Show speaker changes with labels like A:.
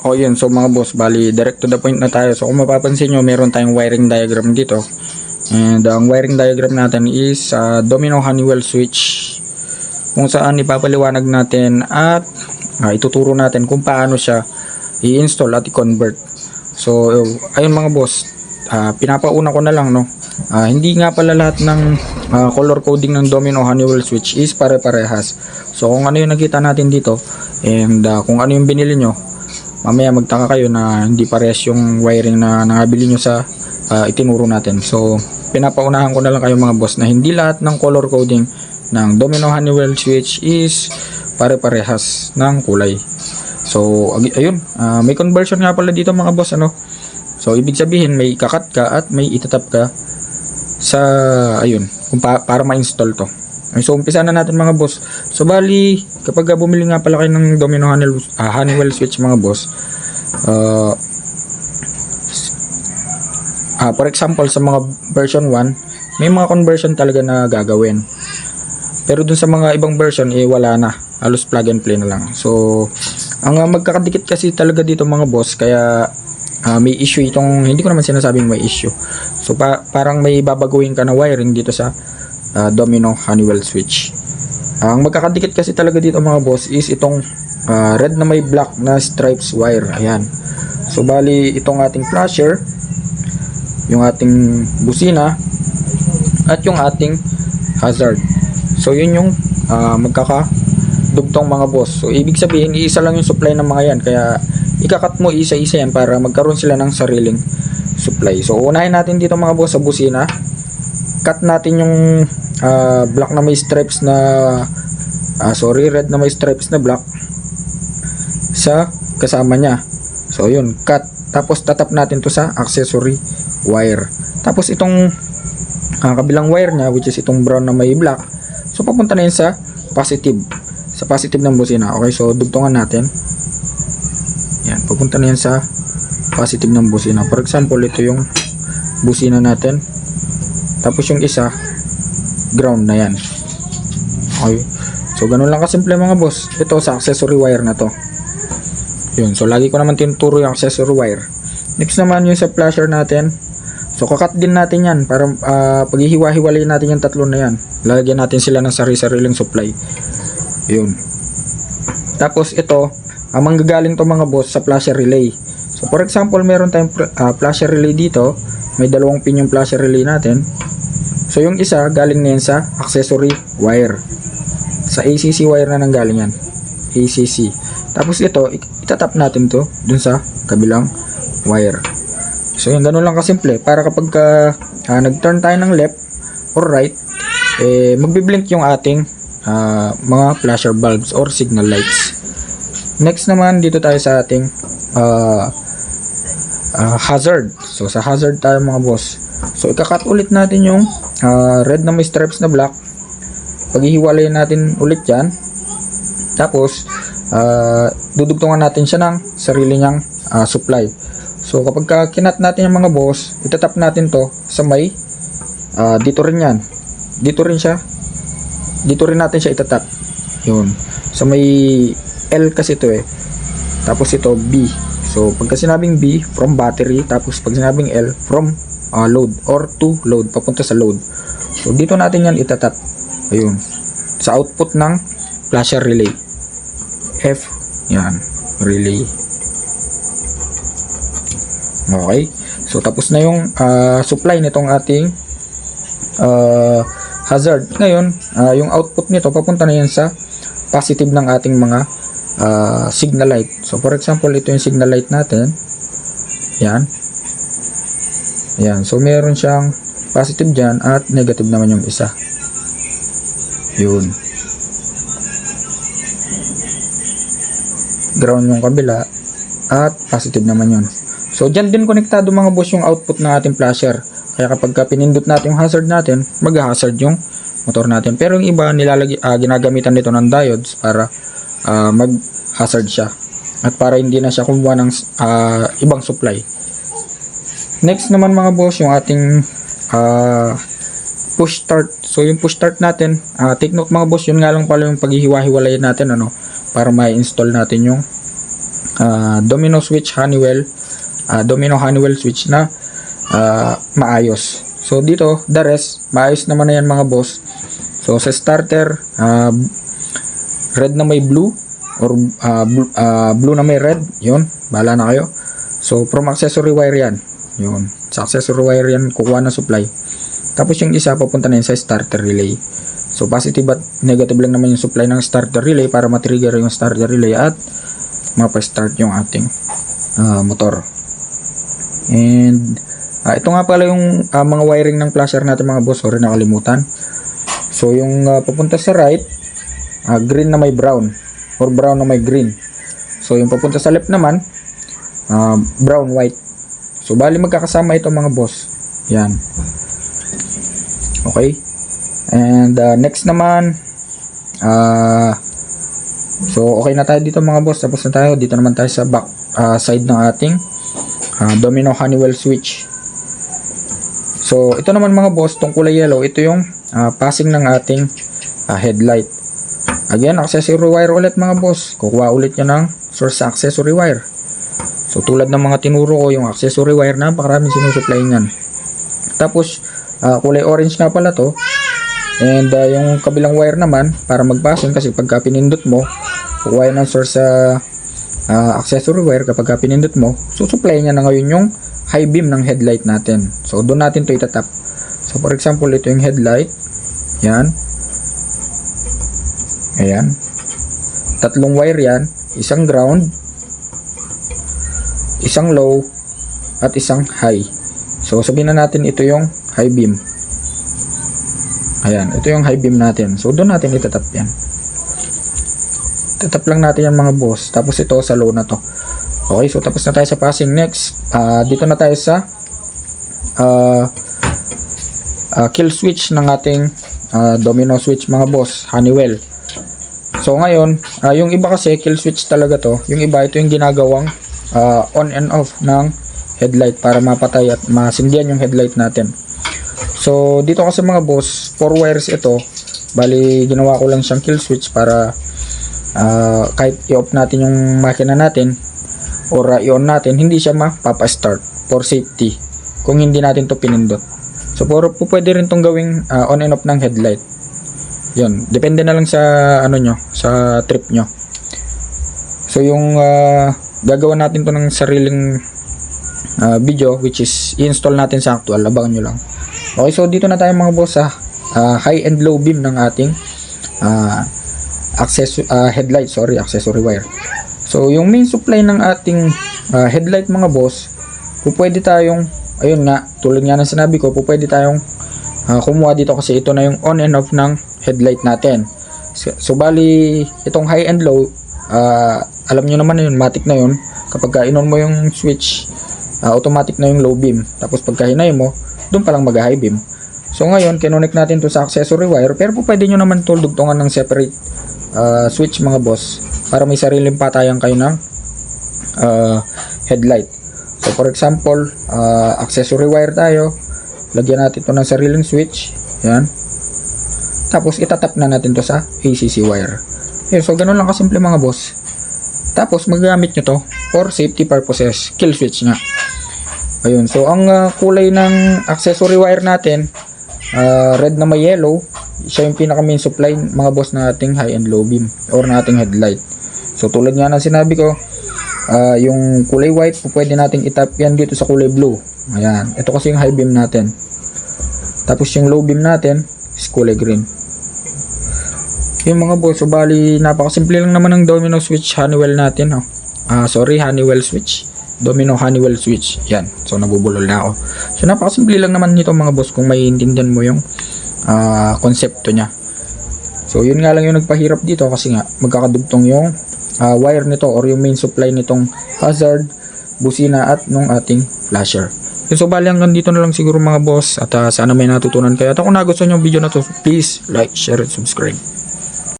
A: O yun, so mga boss, bali direct to the point na tayo. So kung mapapansin nyo, meron tayong wiring diagram dito. And ang wiring diagram natin is uh, domino Honeywell switch kung saan ipapaliwanag natin at uh, ituturo natin kung paano siya i-install at i-convert. So ayun mga boss, uh, pinapauna ko na lang no. Ah, hindi nga pala lahat ng ah, color coding ng domino Honeywell switch is pare-parehas. So kung ano yung nakita natin dito and ah, kung ano yung binili nyo, mamaya magtaka kayo na hindi parehas yung wiring na nabili nyo sa ah, itinuro natin. So, pinapaunahan ko na lang kayo mga boss na hindi lahat ng color coding ng Domino Honeywell switch is pare-parehas ng kulay. So, ayun, ah, may conversion nga pala dito mga boss ano. So, ibig sabihin may kakat ka at may itatap ka sa ayun, kung pa- para ma-install to. So umpisa na natin mga boss. So bali, kapag bumili nga pala kayo ng Domino Honeywell, ah, Honeywell switch mga boss, ah, ah, for example sa mga version 1, may mga conversion talaga na gagawin. Pero dun sa mga ibang version, eh wala na. Halos plug and play na lang. So, ang ah, magkakadikit kasi talaga dito mga boss, kaya ah, may issue itong, hindi ko naman sinasabing may issue. So, pa- parang may babaguhin ka na wiring dito sa ah, Domino Honeywell switch. Ang magkakadikit kasi talaga dito mga boss is itong ah, red na may black na stripes wire. Ayan. So, bali itong ating flasher, yung ating busina, at yung ating hazard. So, yun yung ah, magkakadugtong mga boss. So, ibig sabihin, iisa lang yung supply ng mga yan. Kaya, ikakat mo isa-isa yan para magkaroon sila ng sariling supply. So, unahin natin dito mga boss sa busina. Cut natin yung ah, black na may stripes na ah, sorry, red na may stripes na black sa kasama niya. So, yun, cut. Tapos, tatap natin to sa accessory wire. Tapos, itong ah, kabilang wire niya, which is itong brown na may black, so, papunta na yun sa positive. Sa positive ng busina. Okay, so, dugtungan natin. Yan, papunta na yan sa positive ng busina. For example, ito yung busina natin. Tapos yung isa, ground na yan. Okay. So, ganun lang kasimple mga boss. Ito sa accessory wire na to. Yun. So, lagi ko naman tinuturo yung accessory wire. Next naman yung sa flasher natin. So, kakat din natin yan para ah, paghihiwa-hiwalay natin yung tatlo na yan. Lalagyan natin sila ng sari-sariling supply. Yun. Tapos, ito, ang manggagaling to mga boss sa flasher relay. So, for example, meron tayong ah, flasher relay dito. May dalawang pin yung flasher relay natin. So, yung isa, galing na yan sa accessory wire. Sa ACC wire na nang galing yan. ACC. Tapos ito, itatap natin to dun sa kabilang wire. So, yung ganun lang kasimple. Para kapag ka, ah, nag-turn tayo ng left or right, eh, magbiblink yung ating ah, mga flasher bulbs or signal lights. Next naman, dito tayo sa ating ah, ah, hazard. So, sa hazard tayo mga boss. So, ikakat ulit natin yung ah, red na may stripes na black. Paghihiwalay natin ulit yan. Tapos, ah, dudugtungan natin siya ng sarili niyang ah, supply. So, kapag ka kinat natin yung mga boss, itatap natin to sa may ah, dito rin yan. Dito rin siya. Dito rin natin siya itatap. Yun. Sa may L kasi to eh. Tapos ito B. So, pagka sinabing B, from battery. Tapos pag sinabing L, from ah, load or to load. Papunta sa load. So, dito natin yan itatap. Ayun. Sa output ng flasher relay. F. Yan. Relay. Okay. So, tapos na yung ah, supply nitong ating ah, hazard. Ngayon, ah, yung output nito, papunta na yan sa positive ng ating mga ah, signal light. So, for example, ito yung signal light natin. Yan. Yan. So, meron siyang positive dyan at negative naman yung isa. Yun. Ground yung kabila at positive naman yun. So, dyan din konektado mga boss yung output ng ating flasher. Kaya kapag ka pinindot natin yung hazard natin, mag-hazard yung motor natin. Pero yung iba, nilalagay, ah, ginagamitan nito ng diodes para ah, mag-hazard siya. At para hindi na siya kumuha ng ah, ibang supply. Next naman mga boss, yung ating ah, push start. So yung push start natin, ah, take note mga boss, yun nga lang pala yung paghihiwa-hiwalay natin ano para ma-install natin yung ah, domino switch Honeywell, ah, domino Honeywell switch na ah, maayos. So dito, the rest, maayos naman na yan mga boss. So sa starter, ah, red na may blue or ah, blue, ah, blue na may red, yun, bahala na kayo. So from accessory wire yan, yun. Sa accessory wire yan, kukuha ng supply. Tapos yung isa, papunta na yun sa starter relay. So positive at negative lang naman yung supply ng starter relay para matrigger yung starter relay at mapa-start yung ating ah, motor. And ah, ito nga pala yung ah, mga wiring ng flasher natin mga boss, sorry nakalimutan. So yung ah, papunta sa right, ah, green na may brown or brown na may green. So yung papunta sa left naman, ah, brown white. So bali magkakasama ito mga boss. Yan. Okay. And uh, next naman, ah so okay na tayo dito mga boss. Tapos na tayo. Dito naman tayo sa back ah, side ng ating ah, domino Honeywell switch. So ito naman mga boss, tong kulay yellow, ito yung ah, passing ng ating ah, headlight. Again, accessory wire ulit mga boss. Kukuha ulit nyo ng source accessory wire. So tulad ng mga tinuro ko, yung accessory wire, napakaraming sinusupply niyan. Tapos, ah, kulay orange nga pala to. And ah, yung kabilang wire naman, para mag-passing kasi pagka pinindot mo, kukuha ng source sa ah, accessory wire kapag ka pinindot mo, susupply niya na ngayon yung high beam ng headlight natin. So doon natin to itatap. So for example, ito yung headlight. Yan. Ayan. Tatlong wire yan. Isang ground, isang low, at isang high. So sabihin na natin ito yung high beam. Ayan, ito yung high beam natin. So doon natin itatap yan. Tatap lang natin yan mga boss. Tapos ito sa low na to. Okay, so tapos na tayo sa passing. Next, ah, dito na tayo sa ah, ah, kill switch ng ating ah, domino switch mga boss, Honeywell. So ngayon, ah, yung iba kasi kill switch talaga to. Yung iba ito yung ginagawang ah, on and off ng headlight para mapatay at masindihan yung headlight natin. So dito kasi mga boss, 4 wires ito. Bali ginawa ko lang siyang kill switch para ah, kahit i-off natin yung makina natin or uh, i-on natin, hindi siya mapapa-start for safety kung hindi natin to pinindot. So puro po pwede rin tong gawing ah, on and off ng headlight. Yun, depende na lang sa ano nyo, sa trip nyo. So yung ah, gagawa natin to ng sariling ah, video which is i-install natin sa actual, abangan nyo lang. Okay, so dito na tayo mga boss sa ah, high and low beam ng ating ah, access ah, headlight, sorry, accessory wire. So yung main supply ng ating ah, headlight mga boss, po pwede tayong ayun nga, tulad nga ng sinabi ko, po pwede tayong ah, kumuha dito kasi ito na yung on and off ng headlight natin. So, so bali itong high and low, ah, alam nyo naman yun, matic na yun. Kapag ka inon mo yung switch, ah, automatic na yung low beam. Tapos pagka hinay mo, doon pa lang mag-high beam. So ngayon, kinonect natin to sa accessory wire, pero po pwede nyo naman to dugtungan ng separate ah, switch mga boss para may sariling patayan kayo ng ah, headlight. So for example, ah, accessory wire tayo, lagyan natin to ng sariling switch. Yan. Tapos itatap na natin to sa ACC wire. Okay, so ganun lang kasimple mga boss. Tapos magagamit nyo to for safety purposes. Kill switch nga. Ayun. So ang ah, kulay ng accessory wire natin, ah, red na may yellow, siya yung pinaka main supply mga boss na ating high and low beam or na ating headlight. So tulad nga ng sinabi ko, ah, yung kulay white, pwede nating itap yan dito sa kulay blue. Ayan. Ito kasi yung high beam natin. Tapos yung low beam natin is kulay green. Yung mga boss, so bali napakasimple lang naman ng domino switch Honeywell natin. Oh. Ah, sorry, Honeywell switch. Domino Honeywell switch. Yan. So nabubulol na ako. So napakasimple lang naman nito mga boss kung maiintindihan mo yung ah, konsepto niya. So yun nga lang yung nagpahirap dito kasi nga magkakadugtong yung ah, wire nito or yung main supply nitong hazard, busina at nung ating flasher. Yun, so bali hanggang dito na lang siguro mga boss at ah, sana may natutunan kayo. At kung nagustuhan yung video na to, please like, share, and subscribe.